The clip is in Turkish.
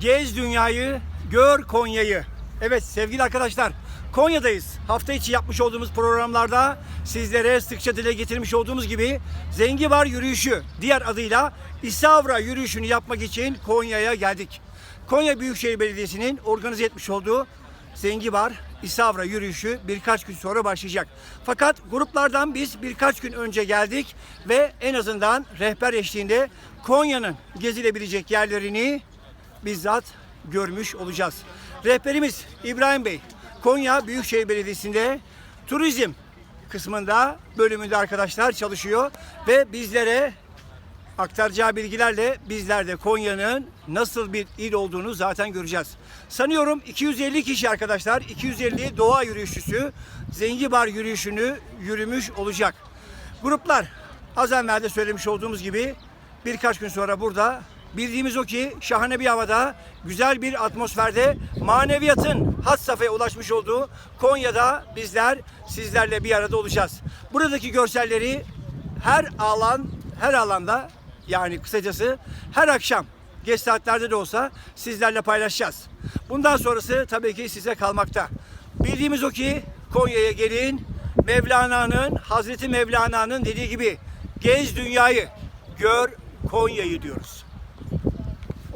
Gez dünyayı, gör Konya'yı. Evet sevgili arkadaşlar, Konya'dayız. Hafta içi yapmış olduğumuz programlarda sizlere sıkça dile getirmiş olduğumuz gibi Zengibar yürüyüşü, diğer adıyla İsavra yürüyüşünü yapmak için Konya'ya geldik. Konya Büyükşehir Belediyesi'nin organize etmiş olduğu Zengibar İsavra yürüyüşü birkaç gün sonra başlayacak. Fakat gruplardan biz birkaç gün önce geldik ve en azından rehber eşliğinde Konya'nın gezilebilecek yerlerini bizzat görmüş olacağız. Rehberimiz İbrahim Bey, Konya Büyükşehir Belediyesi'nde turizm kısmında bölümünde arkadaşlar çalışıyor ve bizlere aktaracağı bilgilerle bizler de Konya'nın nasıl bir il olduğunu zaten göreceğiz. Sanıyorum 250 kişi arkadaşlar 250 doğa yürüyüşçüsü Zengibar yürüyüşünü yürümüş olacak. Gruplar az evvel de söylemiş olduğumuz gibi birkaç gün sonra burada bildiğimiz o ki şahane bir havada güzel bir atmosferde maneviyatın had safhaya ulaşmış olduğu Konya'da bizler sizlerle bir arada olacağız. Buradaki görselleri her alan her alanda yani kısacası her akşam geç saatlerde de olsa sizlerle paylaşacağız. Bundan sonrası tabii ki size kalmakta. Bildiğimiz o ki Konya'ya gelin Mevlana'nın Hazreti Mevlana'nın dediği gibi gez dünyayı gör Konya'yı diyoruz.